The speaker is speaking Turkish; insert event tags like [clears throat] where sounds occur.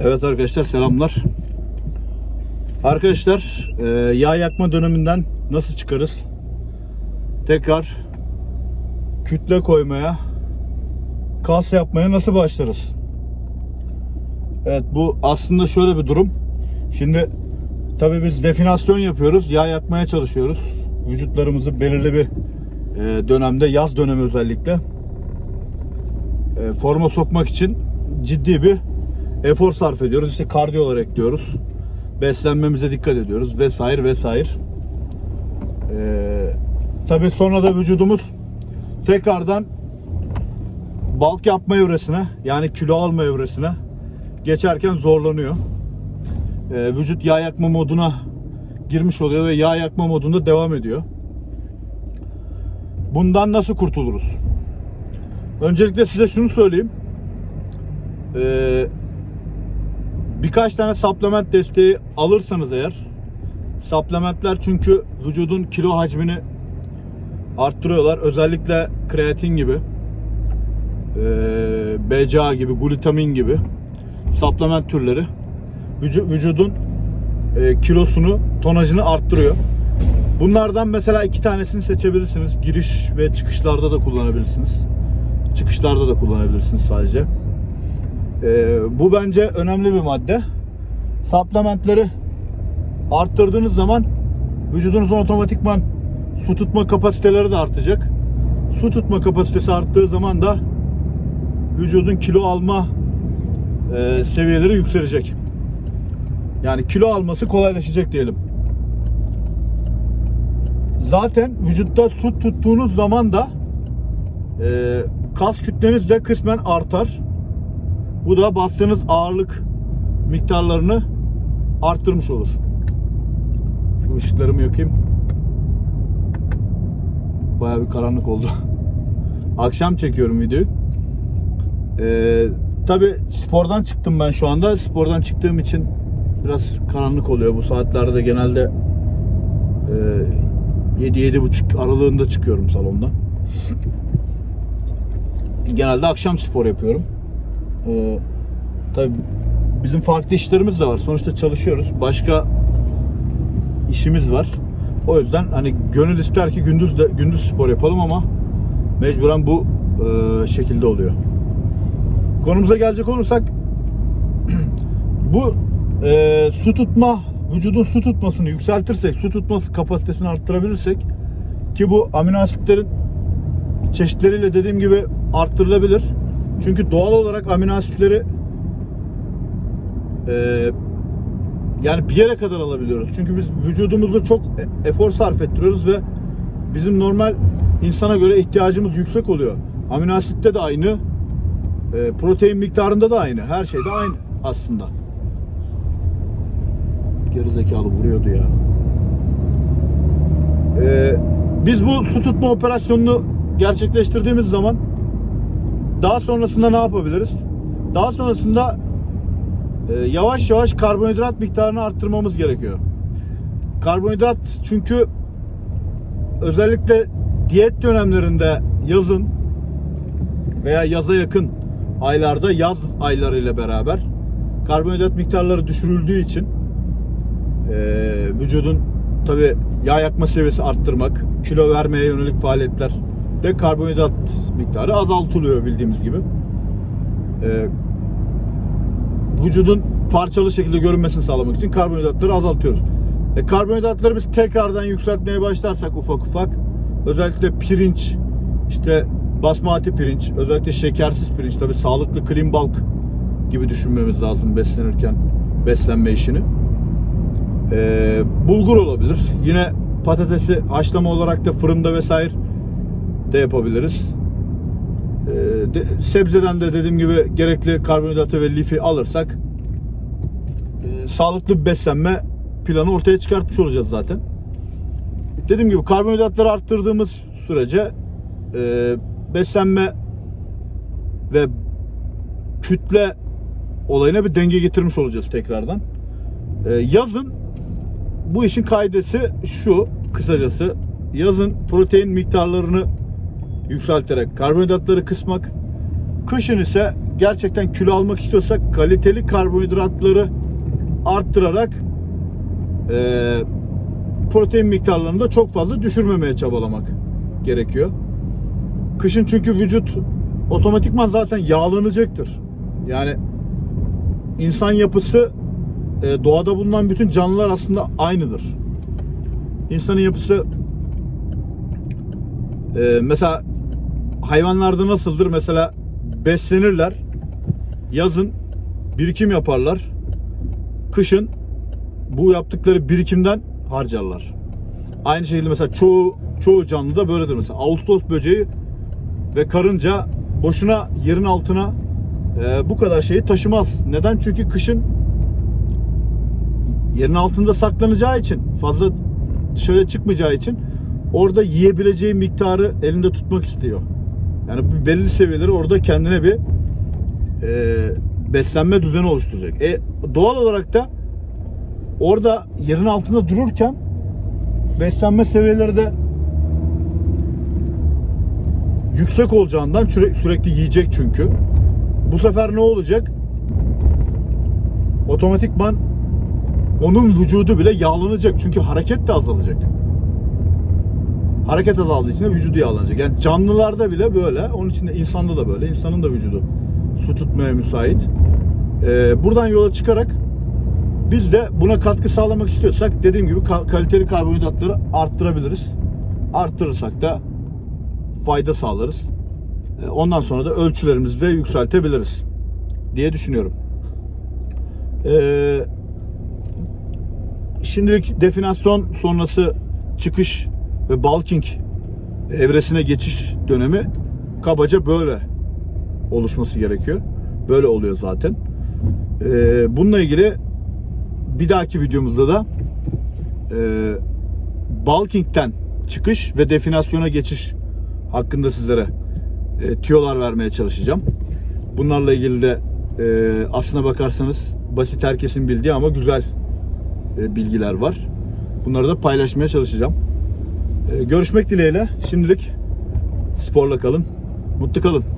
Evet arkadaşlar selamlar. Arkadaşlar e, yağ yakma döneminden nasıl çıkarız? Tekrar kütle koymaya, kas yapmaya nasıl başlarız? Evet bu aslında şöyle bir durum. Şimdi tabii biz definasyon yapıyoruz, yağ yakmaya çalışıyoruz. Vücutlarımızı belirli bir e, dönemde, yaz dönemi özellikle e, forma sokmak için ciddi bir efor sarf ediyoruz. İşte kardiyolar ekliyoruz. Beslenmemize dikkat ediyoruz vesaire vesaire. Ee, tabii sonra da vücudumuz tekrardan bulk yapma evresine yani kilo alma evresine geçerken zorlanıyor. Ee, vücut yağ yakma moduna girmiş oluyor ve yağ yakma modunda devam ediyor. Bundan nasıl kurtuluruz? Öncelikle size şunu söyleyeyim. Ee, birkaç tane supplement desteği alırsanız eğer supplementler çünkü vücudun kilo hacmini arttırıyorlar. Özellikle kreatin gibi BCA gibi, glutamin gibi supplement türleri vücu- vücudun kilosunu, tonajını arttırıyor. Bunlardan mesela iki tanesini seçebilirsiniz. Giriş ve çıkışlarda da kullanabilirsiniz. Çıkışlarda da kullanabilirsiniz sadece. Ee, bu bence önemli bir madde. Supplementleri arttırdığınız zaman vücudunuzun otomatikman su tutma kapasiteleri de artacak. Su tutma kapasitesi arttığı zaman da vücudun kilo alma e, seviyeleri yükselecek. Yani kilo alması kolaylaşacak diyelim. Zaten vücutta su tuttuğunuz zaman da e, kas kütleniz de kısmen artar. Bu da bastığınız ağırlık miktarlarını arttırmış olur. Şu ışıklarımı yakayım. Bayağı bir karanlık oldu. [laughs] Akşam çekiyorum videoyu. Ee, Tabi spordan çıktım ben şu anda. Spordan çıktığım için biraz karanlık oluyor. Bu saatlerde de genelde e, 7-7.30 aralığında çıkıyorum salondan. Genelde akşam spor yapıyorum. Ee, tabii bizim farklı işlerimiz de var. Sonuçta çalışıyoruz. Başka işimiz var. O yüzden hani gönül ister ki gündüz de gündüz spor yapalım ama mecburen bu e, şekilde oluyor. Konumuza gelecek olursak [clears throat] bu e, su tutma vücudun su tutmasını yükseltirsek, su tutması kapasitesini arttırabilirsek ki bu amino asitlerin çeşitleriyle dediğim gibi arttırılabilir. Çünkü doğal olarak amino asitleri e, yani bir yere kadar alabiliyoruz. Çünkü biz vücudumuzu çok e- efor sarf ettiriyoruz ve bizim normal insana göre ihtiyacımız yüksek oluyor. Amino asitte de aynı, e, protein miktarında da aynı. Her şeyde aynı aslında. Gerizekalı vuruyordu ya. E, biz bu su tutma operasyonunu gerçekleştirdiğimiz zaman daha sonrasında ne yapabiliriz? Daha sonrasında e, yavaş yavaş karbonhidrat miktarını arttırmamız gerekiyor. Karbonhidrat çünkü özellikle diyet dönemlerinde yazın veya yaza yakın aylarda yaz aylarıyla beraber karbonhidrat miktarları düşürüldüğü için e, vücudun tabi yağ yakma seviyesi arttırmak, kilo vermeye yönelik faaliyetler de karbonhidrat miktarı azaltılıyor bildiğimiz gibi. E, vücudun parçalı şekilde görünmesini sağlamak için karbonhidratları azaltıyoruz. E, karbonhidratları biz tekrardan yükseltmeye başlarsak ufak ufak özellikle pirinç, işte basmati pirinç, özellikle şekersiz pirinç tabi sağlıklı clean bulk gibi düşünmemiz lazım beslenirken beslenme işini. E, bulgur olabilir. Yine patatesi haşlama olarak da fırında vesaire de yapabiliriz. E, de, sebzeden de dediğim gibi gerekli karbonhidratı ve lifi alırsak e, sağlıklı beslenme planı ortaya çıkartmış olacağız zaten. Dediğim gibi karbonhidratları arttırdığımız sürece e, beslenme ve kütle olayına bir denge getirmiş olacağız tekrardan. E, yazın bu işin kaidesi şu kısacası yazın protein miktarlarını yükselterek karbonhidratları kısmak kışın ise gerçekten kilo almak istiyorsak kaliteli karbonhidratları arttırarak e, protein miktarlarını da çok fazla düşürmemeye çabalamak gerekiyor. Kışın çünkü vücut otomatikman zaten yağlanacaktır. Yani insan yapısı doğada bulunan bütün canlılar aslında aynıdır. İnsanın yapısı mesela hayvanlarda nasıldır? Mesela beslenirler. Yazın birikim yaparlar. Kışın bu yaptıkları birikimden harcarlar. Aynı şekilde mesela çoğu çoğu canlı da böyledir mesela. Ağustos böceği ve karınca boşuna yerin altına e, bu kadar şeyi taşımaz. Neden? Çünkü kışın yerin altında saklanacağı için fazla dışarıya çıkmayacağı için orada yiyebileceği miktarı elinde tutmak istiyor. Yani belli seviyeleri orada kendine bir e, beslenme düzeni oluşturacak. E, doğal olarak da orada yerin altında dururken beslenme seviyeleri de yüksek olacağından süre- sürekli yiyecek çünkü. Bu sefer ne olacak? Otomatikman onun vücudu bile yağlanacak. Çünkü hareket de azalacak. Hareket azaldığı için de vücudu yağlanacak. Yani canlılarda bile böyle. Onun için de insanda da böyle. İnsanın da vücudu su tutmaya müsait. Ee, buradan yola çıkarak biz de buna katkı sağlamak istiyorsak dediğim gibi ka- kaliteli karbonhidratları arttırabiliriz. Arttırırsak da fayda sağlarız. Ee, Ondan sonra da ölçülerimizi de yükseltebiliriz diye düşünüyorum. Ee, şimdilik definasyon sonrası çıkış ve bulking evresine geçiş dönemi kabaca böyle oluşması gerekiyor. Böyle oluyor zaten. Ee, bununla ilgili bir dahaki videomuzda da e, çıkış ve definasyona geçiş hakkında sizlere e, tüyolar vermeye çalışacağım. Bunlarla ilgili de e, aslına bakarsanız basit herkesin bildiği ama güzel e, bilgiler var. Bunları da paylaşmaya çalışacağım. E, görüşmek dileğiyle. Şimdilik sporla kalın. Mutlu kalın.